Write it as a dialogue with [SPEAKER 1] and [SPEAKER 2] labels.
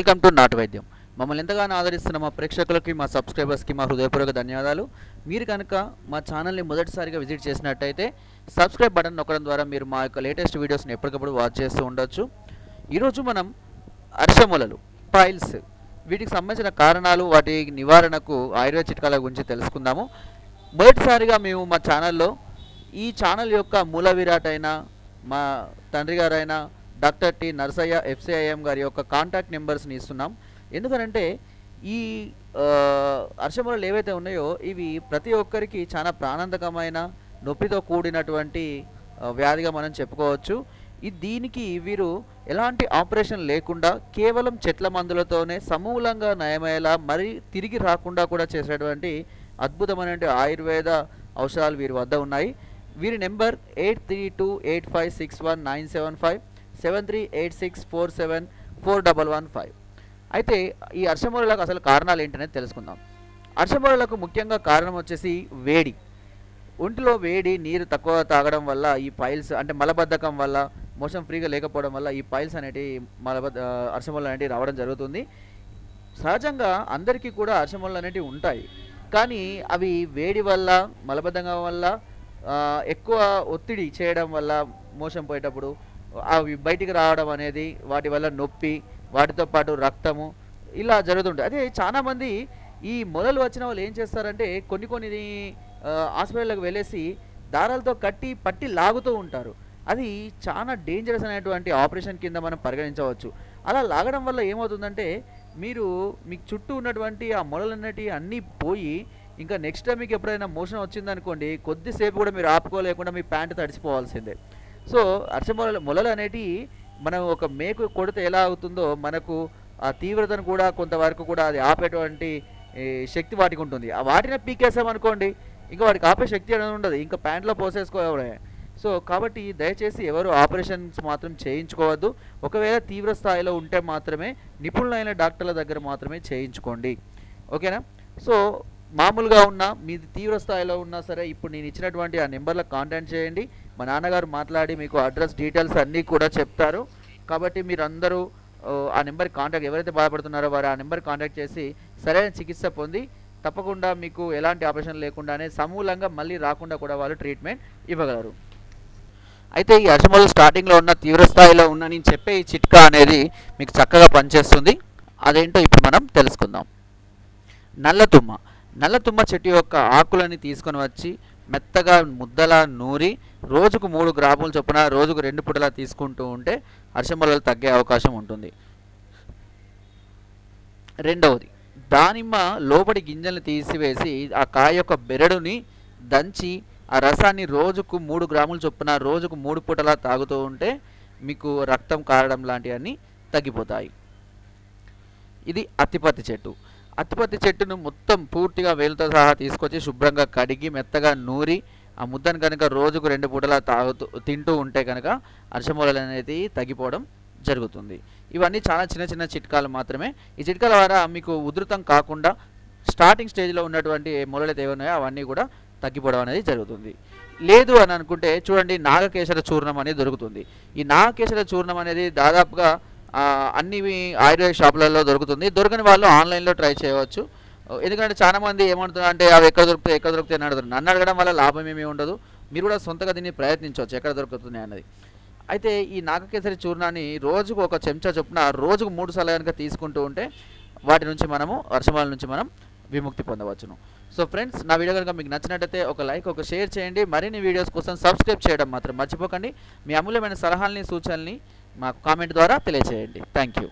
[SPEAKER 1] Welcome to నాటు వైద్యం మమ్మల్ని ఎంతగానో ఆదరిస్తున్న మా ప్రేక్షకులకి మా సబ్స్క్రైబర్స్కి మా హృదయపూర్వక ధన్యవాదాలు. మీరు కనుక మా ఛానల్ని మొదటిసారిగా విజిట్ చేసినట్టయితే సబ్స్క్రైబ్ బటన్ నొక్కడం ద్వారా మీరు మా యొక్క లేటెస్ట్ వీడియోస్ని ఎప్పటికప్పుడు వాచ్ చేస్తూ ఉండొచ్చు. ఈరోజు మనం అర్షములలు పైల్స్ వీటికి సంబంధించిన కారణాలు వాటి నివారణకు ఆయుర్వేద చిట్కాల గురించి తెలుసుకుందాము. మొదటిసారిగా మేము మా ఛానల్లో ఈ ఛానల్ యొక్క మూల విరాట్ అయినా మా తండ్రి గారైనా డాక్టర్ టి నర్సయ్య ఎఫ్సిఐఎం గారి యొక్క కాంటాక్ట్ నెంబర్స్ని ఇస్తున్నాం. ఎందుకనంటే ఈ అర్షములు ఏవైతే ఉన్నాయో ఇవి ప్రతి ఒక్కరికి చాలా ప్రాణాంతకమైన నొప్పితో కూడినటువంటి వ్యాధిగా మనం చెప్పుకోవచ్చు. ఈ దీనికి వీరు ఎలాంటి ఆపరేషన్ లేకుండా కేవలం చెట్ల మందులతోనే సమూలంగా నయమయ్యేలా మరి తిరిగి రాకుండా కూడా చేసేటువంటి అద్భుతమైన ఆయుర్వేద ఔషధాలు వీరి వద్ద ఉన్నాయి. వీరి number eight three two eight five six one nine seven five. Seven three eight six four seven four double one five అయితే ఈ అర్షమూలలకు అసలు కారణాలు ఏంటనేది తెలుసుకుందాం. అర్షమూలలకు ముఖ్యంగా కారణం వచ్చేసి వేడి. ఒంటిలో వేడి నీరు తక్కువ తాగడం వల్ల ఈ పైల్స్ అంటే మలబద్ధకం వల్ల మోషన్ ఫ్రీగా లేకపోవడం వల్ల ఈ పైల్స్ అనేటివి మలబద్ధ అర్షమూలలు అనేటివి రావడం జరుగుతుంది. సహజంగా అందరికీ కూడా అర్షమూలలు అనేటివి ఉంటాయి. కానీ అవి వేడి వల్ల మలబద్ధకం వల్ల ఎక్కువ ఒత్తిడి చేయడం వల్ల మోషన్ పోయేటప్పుడు అవి బయటికి రావడం అనేది వాటి వల్ల నొప్పి వాటితో పాటు రక్తము ఇలా జరుగుతుంటుంది అదే చాలామంది ఈ మొదలు వచ్చిన వాళ్ళు ఏం చేస్తారంటే కొన్ని కొన్ని ఆ, వెళ్ళేసి దారాలతో కట్టి పట్టి లాగుతూ ఉంటారు. అది చాలా డేంజరస్ అనేటువంటి ఆపరేషన్ కింద మనం పరిగణించవచ్చు. అలా లాగడం వల్ల ఏమవుతుందంటే మీరు మీకు చుట్టూ ఉన్నటువంటి ఆ మొలలు అన్నీ పోయి ఇంకా నెక్స్ట్ టైం మీకు ఎప్పుడైనా మోషన్ వచ్చిందనుకోండి కొద్దిసేపు కూడా మీరు ఆపుకోలేకుండా మీ ప్యాంటు తడిసిపోవాల్సిందే. సో అర్చమొలలు మొలలు అనేటివి మనం ఒక మేకు కొడితే ఎలా అవుతుందో మనకు ఆ తీవ్రతను కూడా కొంతవరకు కూడా అది ఆపేటువంటి శక్తి వాటికి ఉంటుంది. ఆ వాటిని పీకేసామనుకోండి ఇంకా వాటికి ఆపే శక్తి అనేది ఉండదు. ఇంకా ప్యాంట్లో పోసేసుకోవడమే సో కాబట్టి దయచేసి ఎవరు ఆపరేషన్స్ మాత్రం చేయించుకోవద్దు. ఒకవేళ తీవ్ర స్థాయిలో ఉంటే మాత్రమే నిపుణులైన డాక్టర్ల దగ్గర మాత్రమే చేయించుకోండి. ఓకేనా? సో మామూలుగా ఉన్నా మీది తీవ్ర స్థాయిలో ఉన్నా సరే ఇప్పుడు నేను ఇచ్చినటువంటి ఆ నెంబర్లకు కాంటాక్ట్ చేయండి. మా నాన్నగారు మాట్లాడి మీకు అడ్రస్ డీటెయిల్స్ అన్నీ కూడా చెప్తారు. కాబట్టి మీరు అందరూ ఆ నెంబర్ కాంటాక్ట్ ఎవరైతే బాధపడుతున్నారో వారు ఆ నెంబర్ కాంటాక్ట్ చేసి సరైన చికిత్స పొంది తప్పకుండా మీకు ఎలాంటి ఆపరేషన్ లేకుండానే సమూలంగా మళ్ళీ రాకుండా కూడా వాళ్ళు ట్రీట్మెంట్ ఇవ్వగలరు. అయితే ఈ అర్షమలు స్టార్టింగ్లో ఉన్న తీవ్ర స్థాయిలో ఉన్న నేను చెప్పే ఈ చిట్కా అనేది మీకు చక్కగా పనిచేస్తుంది. అదేంటో ఇప్పుడు మనం తెలుసుకుందాం. నల్లతుమ్మ నల్లతుమ్మ చెట్టు యొక్క ఆకులని తీసుకొని వచ్చి మెత్తగా ముద్దలా నూరి రోజుకు మూడు గ్రాముల చొప్పున రోజుకు రెండు పూటలా తీసుకుంటూ ఉంటే అర్షమలలు తగ్గే అవకాశం ఉంటుంది. రెండవది దానిమ్మ లోపడి గింజల్ని తీసివేసి ఆ కాయ యొక్క బెరడుని దంచి ఆ రసాన్ని రోజుకు మూడు గ్రాముల చొప్పున రోజుకు మూడు పూటలా తాగుతూ ఉంటే మీకు రక్తం కారడం లాంటివన్నీ తగ్గిపోతాయి. ఇది అత్తిపత్తి చెట్టు. అత్తిపత్తి చెట్టును మొత్తం పూర్తిగా వేలుతో సహా తీసుకొచ్చి శుభ్రంగా కడిగి మెత్తగా నూరి ఆ ముద్దను కనుక రోజుకు రెండు పూటలా తాగుతూ తింటూ ఉంటే కనుక అర్షమూలలు అనేది తగ్గిపోవడం జరుగుతుంది. ఇవన్నీ చాలా చిన్న చిన్న చిట్కాలు మాత్రమే. ఈ చిట్కాల ద్వారా మీకు ఉధృతం కాకుండా స్టార్టింగ్ స్టేజ్లో ఉన్నటువంటి మొలలు ఏవన్నాయో అవన్నీ కూడా తగ్గిపోవడం అనేది జరుగుతుంది. లేదు అని అనుకుంటే చూడండి నాగకేశర చూర్ణం అనేది దొరుకుతుంది. ఈ నాగకేశర చూర్ణం అనేది దాదాపుగా అన్ని ఆయుర్వేద షాపులలో దొరుకుతుంది. దొరకని వాళ్ళు ఆన్లైన్లో ట్రై చేయవచ్చు. ఎందుకంటే చాలామంది ఏమంటున్నారు అంటే అవి ఎక్కడ దొరుకుతాయి ఎక్కడ దొరుకుతాయి అని అడుగుతారు నన్ను అడగడం వల్ల లాభం ఏమీ ఉండదు. మీరు కూడా సొంతగా దీన్ని ప్రయత్నించవచ్చు ఎక్కడ దొరుకుతుంది అన్నది. అయితే ఈ నాగకేసరి చూర్ణాన్ని రోజుకు ఒక చెంచా చొప్పున రోజుకు మూడు సార్లు కనుక తీసుకుంటూ ఉంటే వాటి నుంచి మనము వర్షమాల నుంచి మనం విముక్తి పొందవచ్చును. సో ఫ్రెండ్స్ నా వీడియో కనుక మీకు నచ్చినట్టయితే ఒక లైక్ ఒక షేర్ చేయండి. మరిన్ని వీడియోస్ కోసం సబ్స్క్రైబ్ చేయడం మాత్రం మర్చిపోకండి. మీ అమూల్యమైన సలహాలని సూచనల్ని మాకు కామెంట్ ద్వారా తెలియజేయండి థ్యాంక్ యూ